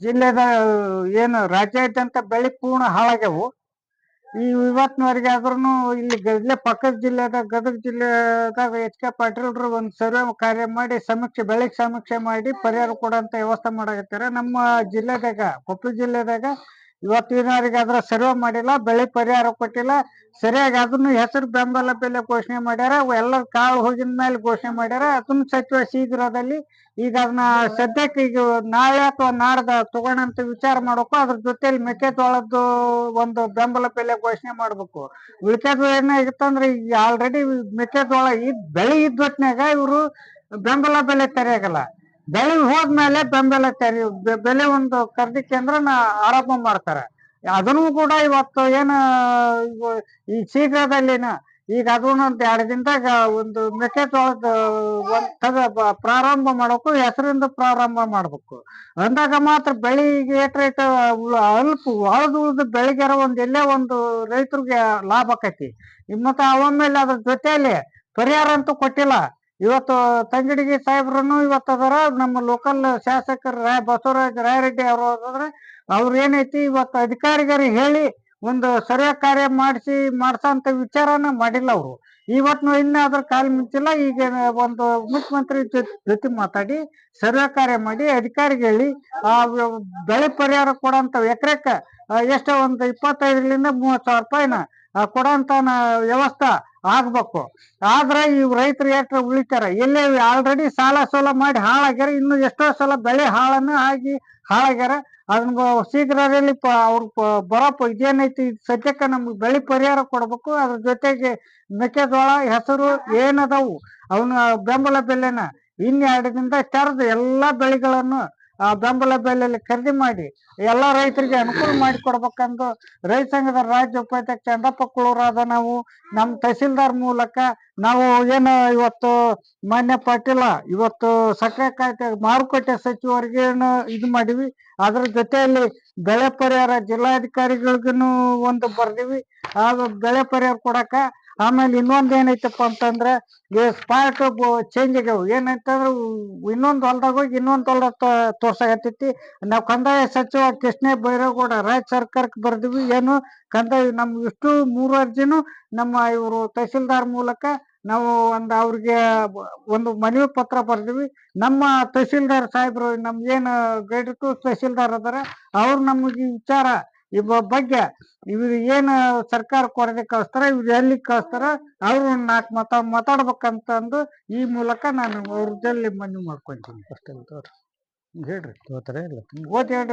ಜಿಲ್ಲೆದ, ಏನು ರಾಜ್ಯ ಇದ್ದಂತ ಬೆಳೆ ಪೂರ್ಣ ಹಾಳಾಗ್ಯವು. ಈ ಇವತ್ತಿನವರೆಗೆ ಆದ್ರೂ ಇಲ್ಲಿ ಇಲ್ಲೇ ಪಕ್ಕದ ಜಿಲ್ಲೆದಾಗ ಗದಗ ಜಿಲ್ಲೆದಾಗ ಎಚ್ ಕೆ ಪಾಟೀಲ್ರು ಒಂದು ಸರ್ವೆ ಕಾರ್ಯ ಮಾಡಿ ಸಮೀಕ್ಷೆ, ಬೆಳೆಗೆ ಸಮೀಕ್ಷೆ ಮಾಡಿ ಪರಿಹಾರ ಕೊಡೋಂಥ ವ್ಯವಸ್ಥೆ ಮಾಡಕತ್ತಾರ ನಮ್ಮ ಜಿಲ್ಲೆದಾಗ ಕೊಪ್ಪಳ ಜಿಲ್ಲೆದಾಗ ಇವತ್ತಿನವರೆಗೆ ಅದರ ಸರ್ವೆ ಮಾಡಿಲ್ಲ, ಬೆಳೆ ಪರಿಹಾರ ಕೊಟ್ಟಿಲ್ಲ, ಸರಿಯಾಗಿ ಅದನ್ನು ಹೆಸರು ಬೆಂಬಲ ಬೆಲೆ ಘೋಷಣೆ ಮಾಡ್ಯಾರ ಎಲ್ಲರ ಎಲ್ಲ ಕಾಳು ಹೋಗಿದ ಮೇಲೆ ಘೋಷಣೆ ಮಾಡ್ಯಾರ, ಅದನ್ನು ಸಚಿವ ಶೀಘ್ರದಲ್ಲಿ ಈಗ ಅದನ್ನ ಸದ್ಯಕ್ಕೆ ಈಗ ನಾಳೆ ಅಥವಾ ನಾಡ್ದ ತಗೋಣಂತ ವಿಚಾರ ಮಾಡ್ಬೇಕು, ಅದ್ರ ಜೊತೆಲಿ ಮೆಕ್ಕೆಜೋಳದ್ದು ಒಂದು ಬೆಂಬಲ ಬೆಲೆ ಘೋಷಣೆ ಮಾಡ್ಬೇಕು. ಉಳಿಕೆದ ಏನಾಗಿತ್ತಂದ್ರೆ ಈಗ ಆಲ್ರೆಡಿ ಮೆಕ್ಕೆಜೋಳ ಇದ್ ಬೆಳೆ ಇದ್ದ ಹೊತ್ನ್ಯಾಗ ಇವರು ಬೆಂಬಲ ಬೆಲೆ ತೆರೆಯಾಗಲ್ಲ ಬೆಳೆ ಹೋದ್ಮೇಲೆ ಬೆಂಬಲ ಕರಿ ಬೆಲೆ ಒಂದು ಖರೀದಿ ಕೇಂದ್ರನ ಆರೋಪ ಮಾಡ್ತಾರೆ. ಅದನ್ನು ಕೂಡ ಇವತ್ತು ಏನ ಈ ಶೀಘ್ರದಲ್ಲಿನ, ಈಗ ಅದನ್ನ ಒಂದು ಎರಡು ದಿನದಾಗ ಒಂದು ಮೆಕ್ಕೆಜೋಳದ ಒಂದ್ ಪ್ರಾರಂಭ ಮಾಡಬೇಕು, ಹೆಸರಿಂದ ಪ್ರಾರಂಭ ಮಾಡ್ಬೇಕು. ಅಂದಾಗ ಮಾತ್ರ ಬೆಳಿಗ್ಗೆ ಏಟ್ ರೇಟ್, ಅಲ್ಪ ಒಳದು ಒಂದು ಒಂದ್ ಎಲ್ಲೇ ಒಂದು ರೈತರಿಗೆ ಲಾಭ ಆಕೈತಿ. ಮತ್ತೆ ಅವಮೇಲೆ ಅದ್ರ ಜೊತೆಯಲ್ಲಿ ಪರಿಹಾರ ಅಂತೂ ಕೊಟ್ಟಿಲ್ಲ. ಇವತ್ತು ತಂಗಡಿಗೆ ಸಾಹೇಬ್ರನ್ನು ಇವತ್ತು ಅದರ. ನಮ್ಮ ಲೋಕಲ್ ಶಾಸಕರು ರಾಯ್ ಬಸವರಾಜ್ ರಾಯರೆಡ್ಡಿ ಅವರು ಅದಾದ್ರೆ ಅವ್ರ ಏನೈತಿ ಇವತ್ತು ಅಧಿಕಾರಿಗಳಿಗೆ ಹೇಳಿ ಒಂದು ಸರ್ವೆ ಕಾರ್ಯ ಮಾಡಿಸಿ ಮಾಡ್ಸಂತ ವಿಚಾರನ ಮಾಡಿಲ್ಲ ಅವರು. ಇವತ್ತು ಇನ್ನ ಅದ್ರ ಕಾಲ್ ಮುಂಚಿಲ್ಲ. ಈಗ ಒಂದು ಮುಖ್ಯಮಂತ್ರಿ ಜೊತೆ ಮಾತಾಡಿ, ಸರ್ವೆ ಕಾರ್ಯ ಮಾಡಿ, ಅಧಿಕಾರಿಗೆ ಹೇಳಿ, ಆ ಬೆಳೆ ಪರಿಹಾರ ಕೊಡಂತ ಎಕರೆಕ, ಎಷ್ಟೋ ಒಂದು ಇಪ್ಪತ್ತೈದರಿಂದ ಮೂವತ್ತು ಸಾವಿರ ರೂಪಾಯಿನ ಕೊಡಂತ ವ್ಯವಸ್ಥೆ ಆಗ್ಬೇಕು. ಆದ್ರೆ ಈ ರೈತರು ಎಷ್ಟು ಉಳಿತಾರೆ? ಎಲ್ಲೇ ಆಲ್ರೆಡಿ ಸಾಲ ಸೋಲ ಮಾಡಿ ಹಾಳಾಗ್ಯಾರ. ಇನ್ನು ಎಷ್ಟೋ ಸಲ ಬೆಳೆ ಹಾಳನ್ನ ಆಗಿ ಹಾಳಾಗ್ಯಾರ. ಅದನ್ನ ಶೀಘ್ರದಲ್ಲಿ ಪ, ಅವ್ರ ಬರೋ ಇದೇನೈತಿ? ಇದ್ ಸದ್ಯಕ್ಕೆ ನಮ್ಗೆ ಬೆಳೆ ಪರಿಹಾರ ಕೊಡ್ಬೇಕು. ಅದ್ರ ಜೊತೆಗೆ ಮೆಕ್ಕೆಜೋಳ, ಹೆಸರು ಏನದಾವು? ಅವನ ಬೆಂಬಲ ಬೆಲೆನ. ಇನ್ನೆರಡದಿಂದ ತೆರೆದು ಎಲ್ಲಾ ಬೆಳೆಗಳನ್ನು ಆ ಬೆಂಬಲ ಬೆಲೆಯಲ್ಲಿ ಖರೀದಿ ಮಾಡಿ, ಎಲ್ಲ ರೈತರಿಗೆ ಅನುಕೂಲ ಮಾಡಿ ಕೊಡ್ಬೇಕಂದು ರೈತ ಸಂಘದ ರಾಜ್ಯ ಉಪಾಧ್ಯಕ್ಷ ಚಂದಪ್ಪ ಕುಳೂರಾದ ನಾವು ನಮ್ಮ ತಹಸೀಲ್ದಾರ್ ಮೂಲಕ ನಾವು ಏನು ಇವತ್ತು ಮಾನ್ಯ ಪಾಟೀಲ, ಇವತ್ತು ಸಕ್ಕರೆ ಖಾತೆ ಮಾರುಕಟ್ಟೆ ಸಚಿವರಿಗೇನು ಇದು ಮಾಡಿವಿ. ಅದ್ರ ಜೊತೆಯಲ್ಲಿ ಬೆಳೆ ಪರಿಹಾರ ಜಿಲ್ಲಾಧಿಕಾರಿಗಳಿಗೂ ಒಂದು ಬರ್ದಿವಿ. ಆ ಬೆಳೆ ಪರಿಹಾರ ಕೊಡಕ ಆಮೇಲೆ ಇನ್ನೊಂದ್ ಏನೈತಪ್ಪ ಅಂತಂದ್ರೆ ಸ್ಪಾಟ್ ಚೇಂಜ್ ಆಗ್ಯಾವ. ಏನಂತಂದ್ರೆ, ಇನ್ನೊಂದು ಹೊಲ್ದಾಗ ಹೋಗಿ ಇನ್ನೊಂದ್ ಹೊಲ್ದಾಗ ತೋರ್ಸಾಕತ್ತೈತಿ. ನಾವ್ ಕಂದಾಯ ಸಚಿವ ಕೃಷ್ಣ ಬೈರೇಗೌಡ, ರಾಜ್ಯ ಸರ್ಕಾರಕ್ಕೆ ಬರ್ದಿವಿ. ಏನು ಕಂದಾಯ, ನಮ್ ಇಷ್ಟು ಮೂರು ಅರ್ಜಿನು ನಮ್ಮ ಇವರು ತಹಸೀಲ್ದಾರ್ ಮೂಲಕ ನಾವು ಒಂದು ಅವ್ರಿಗೆ ಒಂದು ಮನವಿ ಪತ್ರ ಬರ್ದಿವಿ. ನಮ್ಮ ತಹಸೀಲ್ದಾರ್ ಸಾಹೇಬ್ರು ನಮ್ಗೇನು ಗೈಡ್ ಟು ತಹಸೀಲ್ದಾರ್ ಅದಾರ, ಅವ್ರು ನಮಗೆ ಈ ವಿಚಾರ ಬ- ಬಗ್ಗೆ ಇವ್ರು ಏನು ಸರ್ಕಾರ ಕೊರತೆ ಕಳಿಸ್ತಾರ ಇವ್ರು ಎಲ್ಲಿ ಕಳಿಸ್ತಾರ ಅವ್ರು ನಾಲ್ಕು ಮಾತಾ ಮಾತಾಡ್ಬೇಕಂತಂದು ಈ ಮೂಲಕ ನಾನು ಅವ್ರ ಜೊತೆ ಮನವಿ ಮಾಡ್ಕೊಂತೀನಿ. ಅಷ್ಟೇ ಹೇಳ್ರಿ. ತಗೋತಾರೆ ಇಲ್ಲ. ಓದ್ ಹೇಳ್ರಿ.